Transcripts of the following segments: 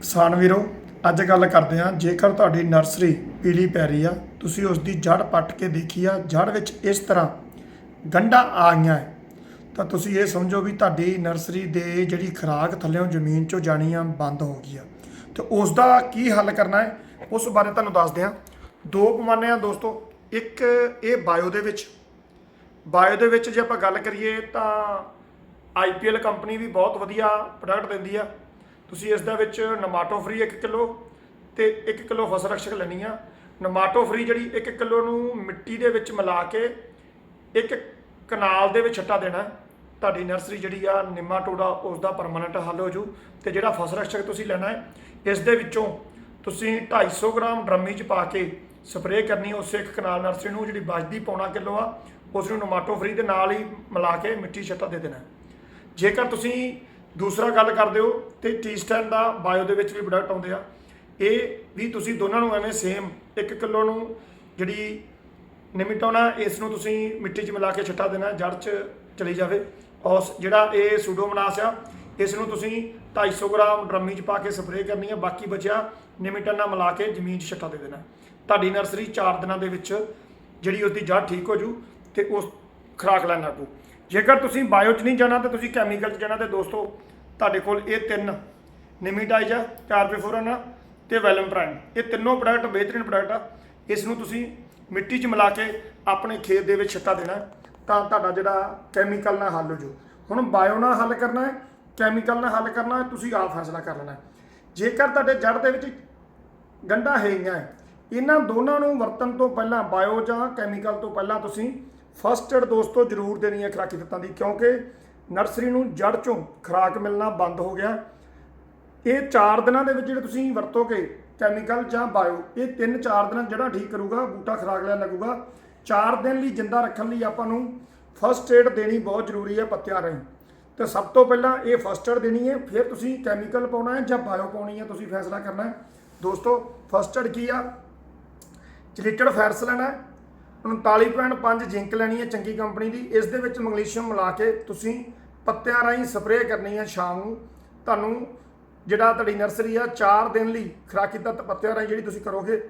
ਕਿਸਾਨ ਵੀਰੋ ਅੱਜ ਗੱਲ ਕਰਦੇ ਹਾਂ। ਜੇਕਰ ਤੁਹਾਡੀ ਨਰਸਰੀ ਪੀਲੀ ਪੈ ਰਹੀ ਆ ਤੁਸੀਂ ਉਸ ਦੀ ਜੜ ਪੱਟ ਕੇ ਦੇਖੀ ਆ ਜੜ ਵਿੱਚ ਇਸ ਤਰ੍ਹਾਂ ਗੰਢਾਂ ਆ ਗਈਆਂ ਹੈ, ਤਾਂ ਤੁਸੀਂ ਇਹ ਸਮਝੋ ਵੀ ਤੁਹਾਡੀ ਨਰਸਰੀ ਦੇ ਜਿਹੜੀ ਖੁਰਾਕ ਥੱਲੇੋਂ ਜ਼ਮੀਨ 'ਚੋਂ ਜਾਣੀ ਆ ਬੰਦ ਹੋ ਗਈ ਆ। ਤੇ ਉਸ ਦਾ ਕੀ ਹੱਲ ਕਰਨਾ ਹੈ ਉਸ ਬਾਰੇ ਤੁਹਾਨੂੰ ਦੱਸਦੇ ਹਾਂ। ਦੋ ਪਮਾਨੇ ਆ ਦੋਸਤੋ ਇੱਕ ਇਹ ਬਾਇਓ ਦੇ ਵਿੱਚ। ਬਾਇਓ ਦੇ ਵਿੱਚ ਜੇ ਆਪਾਂ ਗੱਲ ਕਰੀਏ ਤਾਂ ਆਈਪੀਐਲ ਕੰਪਨੀ ਵੀ ਬਹੁਤ ਵਧੀਆ ਪ੍ਰੋਡਕਟ ਦਿੰਦੀ ਆ। ਤੁਸੀਂ ਇਸ ਦੇ ਵਿੱਚ ਨਮਾਟੋ ਫਰੀ 1 ਕਿਲੋ ਤੇ 1 ਕਿਲੋ ਫਸਲ ਰਕਸ਼ਕ ਲੈਣੀ ਆ। ਨਮਾਟੋ ਫਰੀ ਜਿਹੜੀ 1 ਕਿਲੋ ਨੂੰ ਮਿੱਟੀ ਦੇ ਵਿੱਚ ਮਿਲਾ ਕੇ ਇੱਕ ਕਨਾਲ ਦੇ ਵਿੱਚ ਛੱਟਾ ਦੇਣਾ। ਤੁਹਾਡੀ ਨਰਸਰੀ ਜਿਹੜੀ ਆ, ਨਿਮਾਟੋਡਾ ਉਸ ਦਾ ਪਰਮਾਨੈਂਟ ਹੱਲ ਹੋ ਜੂ ਤੇ ਜਿਹੜਾ ਫਸਲ ਰਕਸ਼ਕ ਤੁਸੀਂ ਲੈਣਾ ਹੈ, ਇਸ ਦੇ ਵਿੱਚੋਂ ਤੁਸੀਂ 250 ਗ੍ਰਾਮ ਡਰਮੀ ਚ ਪਾ ਕੇ ਸਪਰੇਅ ਕਰਨੀ ਹੈ ਉਸੇ ਇੱਕ ਕਨਾਲ ਨਰਸਰੀ ਨੂੰ ਜਿਹੜੀ ਬਚਦੀ ਪੌਣਾ ਕਿਲੋ ਆ, ਉਸ ਨੂੰ ਨਮਾਟੋ ਫਰੀ ਦੇ ਨਾਲ ਹੀ ਮਿਲਾ ਕੇ ਮਿੱਟੀ ਛੱਟਾ ਦੇ ਦੇਣਾ। ਜੇਕਰ ਤੁਸੀਂ ਦੂਸਰਾ ਗੱਲ ਕਰਦੇ ਹੋ ਤੇ ਟੀ ਸਟੈਂਡ ਦਾ ਬਾਇਓ ਦੇ ਵਿੱਚ ਵੀ ਪ੍ਰੋਡਕਟ ਆਉਂਦੇ ਆ। ਇਹ ਵੀ ਤੁਸੀਂ ਦੋਨਾਂ ਨੂੰ ਐਵੇਂ ਸੇਮ 1 ਕਿਲੋ ਨੂੰ ਜਿਹੜੀ ਨਿਮਿਟੋਨਾ ਇਸ ਨੂੰ ਤੁਸੀਂ ਮਿੱਟੀ 'ਚ ਮਿਲਾ ਕੇ ਛੱਟਾ ਦੇਣਾ, ਜੜ 'ਚ ਚਲੀ ਜਾਵੇ। ਔਸ ਜਿਹੜਾ ਇਹ ਸੂਡੋਮੋਨਾਸ ਆ, ਇਸ ਨੂੰ ਤੁਸੀਂ 250 ਗ੍ਰਾਮ ਡਰਮੀ 'ਚ ਪਾ ਕੇ ਸਪਰੇਅ ਕਰਨੀ ਹੈ ਬਾਕੀ ਬਚਿਆ ਨਿਮਿਟਨ ਨਾਲ ਮਿਲਾ ਕੇ ਜ਼ਮੀਨ 'ਚ ਛੱਟਾ ਦੇ ਦੇਣਾ। ਤੁਹਾਡੀ ਨਰਸਰੀ 4 ਦਿਨਾਂ ਦੇ ਵਿੱਚ ਜਿਹੜੀ ਉਸਦੀ ਜੜ ਠੀਕ ਹੋ ਜੂ ਤੇ ਉਸ ਖੁਰਾਕ ਲੈਣ ਲੱਗੂ। ਜੇਕਰ ਤੁਸੀਂ ਬਾਇਓ 'ਚ ਨਹੀਂ ਜਾਣਾ ਤਾਂ ਤੁਸੀਂ ਕੈਮੀਕਲ 'ਚ ਜਾਣਾ ਤੇ ਦੋਸਤੋ, ਤੁਹਾਡੇ ਕੋਲ ਇਹ ਤਿੰਨ ਨਿਮੀਟਾਈਜ਼ਾ ਕਾਰਬੇਫੋਰਨ ਤੇ ਵੈਲਮ ਪ੍ਰਾਈਮ ਇਹ ਤਿੰਨੋਂ ਪ੍ਰੋਡਕਟ ਬਿਹਤਰੀਨ ਪ੍ਰੋਡਕਟ ਆ। ਇਸ ਨੂੰ ਤੁਸੀਂ ਮਿੱਟੀ 'ਚ ਮਿਲਾ ਕੇ ਆਪਣੇ ਖੇਤ ਦੇ ਵਿੱਚ ਛਿੱਟਾ ਦੇਣਾ ਤਾਂ ਤੁਹਾਡਾ ਜਿਹੜਾ ਕੈਮੀਕਲ ਨਾਲ ਹੱਲ ਹੋ ਜੂ ਹੁਣ ਬਾਇਓ ਨਾਲ ਹੱਲ ਕਰਨਾ ਹੈ, ਕੈਮੀਕਲ ਨਾਲ ਹੱਲ ਕਰਨਾ ਹੈ, ਤੁਸੀਂ ਆਪ ਫੈਸਲਾ ਕਰ ਲੈਣਾ ਜੇਕਰ ਤੁਹਾਡੇ ਜੜ ਦੇ ਵਿੱਚ ਗੰਢਾਂ ਹੈਗੀਆਂ ਇਹਨਾਂ ਦੋਨਾਂ ਨੂੰ ਵਰਤਣ ਤੋਂ ਪਹਿਲਾਂ ਬਾਇਓ ਜਾਂ ਕੈਮੀਕਲ ਤੋਂ ਪਹਿਲਾਂ ਤੁਸੀਂ ਫਸਟ ਏਡ ਦੋਸਤੋ ਜ਼ਰੂਰ ਦੇਣੀ ਹੈ ਖੁਰਾਕੀ ਤੱਤਾਂ ਦੀ, ਕਿਉਂਕਿ ਨਰਸਰੀ ਨੂੰ ਜੜ ਚੋਂ ਖੁਰਾਕ ਮਿਲਣਾ ਬੰਦ ਹੋ ਗਿਆ। ਇਹ 4 ਦਿਨਾਂ ਦੇ ਵਿੱਚ ਜਿਹੜੇ ਤੁਸੀਂ ਵਰਤੋਗੇ ਕੈਮੀਕਲ ਜਾਂ ਬਾਇਓ, ਇਹ 3-4 ਦਿਨਾਂ ਜਿਹੜਾ ਠੀਕ ਕਰੂਗਾ, ਬੂਟਾ ਖੁਰਾਕ ਲੈਣ ਲੱਗੂਗਾ। 4 ਦਿਨ ਲਈ ਜਿੰਦਾ ਰੱਖਣ ਲਈ ਆਪਾਂ ਨੂੰ ਫਸਟ ਏਡ ਦੇਣੀ ਬਹੁਤ ਜ਼ਰੂਰੀ ਹੈ ਪੱਤਿਆਂ ਰਾਹੀਂ। ਤੇ ਸਭ ਤੋਂ ਪਹਿਲਾਂ ਇਹ ਫਸਟ ਏਡ ਦੇਣੀ ਹੈ, ਫਿਰ ਤੁਸੀਂ ਕੈਮੀਕਲ ਪਾਉਣਾ ਹੈ ਜਾਂ ਬਾਇਓ ਪਾਉਣੀ ਹੈ, ਤੁਸੀਂ ਫੈਸਲਾ ਕਰਨਾ ਹੈ। ਦੋਸਤੋ, ਫਸਟ ਏਡ ਕੀ ਆ? ਚਲੀਟਡ ਫੈਰਸ ਲੈਣਾ 39.5 ਜਿੰਕ ਲੈਣੀ ਹੈ ਚੰਗੀ ਕੰਪਨੀ ਦੀ। ਇਸ ਦੇ ਵਿੱਚ ਮੈਗਨੀਸ਼ੀਅਮ ਮਿਲਾ ਕੇ ਤੁਸੀਂ ਪੱਤਿਆਂ ਰਾਹੀਂ ਸਪਰੇਅ ਕਰਨੀ ਹੈ ਸ਼ਾਮ ਨੂੰ। ਤੁਹਾਨੂੰ ਜਿਹੜਾ ਤੁਹਾਡੀ ਨਰਸਰੀ ਆ 4 ਦਿਨ ਲਈ ਖੁਰਾਕੀ ਤੱਤ ਪੱਤਿਆਂ ਰਾਹੀਂ ਜਿਹੜੀ ਤੁਸੀਂ ਕਰੋਗੇ,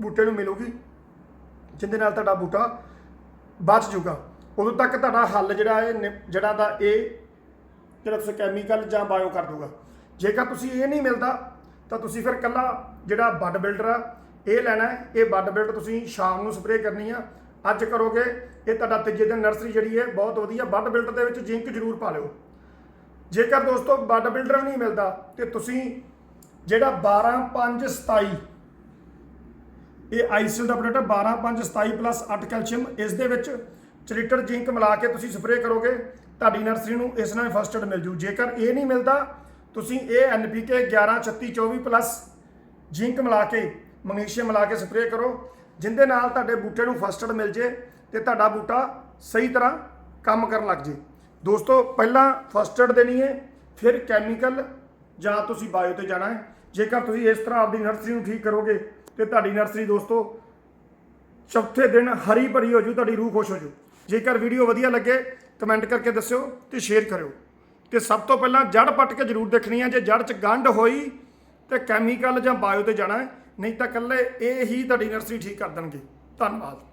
ਬੂਟੇ ਨੂੰ ਮਿਲੂਗੀ, ਜਿੰਦੇ ਨਾਲ ਤੁਹਾਡਾ ਬੂਟਾ ਬਚ ਜਾਊਗਾ ਉਦੋਂ ਤੱਕ ਤੁਹਾਡਾ ਹੱਲ ਜਿਹੜਾ ਹੈ, ਨਿ- ਜਿਹੜਾ ਦਾ ਇਹ ਜਿਹੜਾ ਤੁਸੀਂ ਕੈਮੀਕਲ ਜਾਂ ਬਾਇਓ ਕਰ ਦੂਗਾ ਜੇਕਰ ਤੁਸੀਂ ਇਹ ਨਹੀਂ ਮਿਲਦਾ, ਤਾਂ ਤੁਸੀਂ ਫਿਰ ਕੱਲਾ ਜਿਹੜਾ ਬੱਡ ਬਿਲਡਰ ਆ ਇਹ ਲੈਣਾ ਇਹ ਬੱਡ ਬਿਲਡਰ ਤੁਸੀਂ ਸ਼ਾਮ ਨੂੰ ਸਪਰੇਅ ਕਰਨੀ ਆ। ਅੱਜ ਕਰੋਗੇ, ਇਹ ਤੁਹਾਡਾ ਤੀਜੇ ਦਿਨ ਨਰਸਰੀ ਜਿਹੜੀ ਹੈ, ਬਹੁਤ ਵਧੀਆ ਬੱਡ ਬਿਲਡਰ ਦੇ ਵਿੱਚ ਜ਼ਿੰਕ ਜ਼ਰੂਰ ਪਾ ਲਿਓ। ਜੇਕਰ ਦੋਸਤੋ ਬੱਡ ਬਿਲਡਰ ਨਹੀਂ ਮਿਲਦਾ, ਤੇ ਤੁਸੀਂ ਜਿਹੜਾ 12 5 27 ਇਹ ਆਈਸੀਐਲ ਦਾ ਪ੍ਰੋਡਕਟ 12 5 27 ਪਲੱਸ 8 ਕੈਲਸ਼ੀਅਮ, ਇਸ ਦੇ ਵਿੱਚ ਚਲੀਟਰ ਜ਼ਿੰਕ ਮਿਲਾ ਕੇ ਤੁਸੀਂ ਸਪਰੇਅ ਕਰੋਗੇ, ਤੁਹਾਡੀ ਨਰਸਰੀ ਨੂੰ ਇਸ ਨਾਲ ਫਸਟ ਏਡ ਮਿਲ ਜੂ। ਜੇਕਰ ਇਹ ਨਹੀਂ ਮਿਲਦਾ, ਤੁਸੀਂ ਇਹ ਐਨਪੀਕੇ 11 36 24 ਪਲੱਸ ਜ਼ਿੰਕ ਮਿਲਾ ਕੇ ਮੈਗਨੀਸ਼ੀਅਮ ਮਿਲਾ ਕੇ ਸਪਰੇਅ ਕਰੋ, ਜਿੰਦੇ ਨਾਲ ਤੁਹਾਡੇ ਬੂਟੇ ਨੂੰ ਫਸਟ ਏਡ ਮਿਲ ਜੇ ਤੇ ਤੁਹਾਡਾ ਬੂਟਾ ਸਹੀ ਤਰ੍ਹਾਂ ਕੰਮ ਕਰਨ ਲੱਗ ਜੇ। ਦੋਸਤੋ, ਪਹਿਲਾਂ ਫਸਟ ਏਡ ਦੇਣੀ ਹੈ, ਫਿਰ ਕੈਮੀਕਲ ਜਾਂ ਤੁਸੀਂ ਬਾਇਓ ਤੇ ਜਾਣਾ ਹੈ। ਜੇਕਰ ਤੁਸੀਂ ਇਸ ਤਰ੍ਹਾਂ ਆਪਣੀ ਨਰਸਰੀ ਨੂੰ ਠੀਕ ਕਰੋਗੇ ਤੇ ਤੁਹਾਡੀ ਨਰਸਰੀ ਦੋਸਤੋ, ਚੌਥੇ ਦਿਨ ਹਰੀ ਭਰੀ ਹੋ ਜੂ, ਤੁਹਾਡੀ ਰੂਹ ਖੁਸ਼ ਹੋ ਜੂ। ਜੇਕਰ ਵੀਡੀਓ ਵਧੀਆ ਲੱਗੇ ਕਮੈਂਟ ਕਰਕੇ ਦੱਸਿਓ ਤੇ ਸ਼ੇਅਰ ਕਰਿਓ। ਤੇ ਸਭ ਤੋਂ ਪਹਿਲਾਂ ਜੜ ਪੱਟ ਕੇ ਜ਼ਰੂਰ ਦੇਖਣੀ ਹੈ, ਜੇ ਜੜ 'ਚ ਗੰਢ ਹੋਈ ਤੇ ਕੈਮੀਕਲ ਜਾਂ ਬਾਇਓ ਤੇ ਜਾਣਾ ਹੈ। ਨਹੀਂ ਤਾਂ ਇਕੱਲੇ ਇਹ ਹੀ ਤੁਹਾਡੀ ਨਰਸਰੀ ਠੀਕ ਕਰ ਦੇਣਗੇ। ਧੰਨਵਾਦ।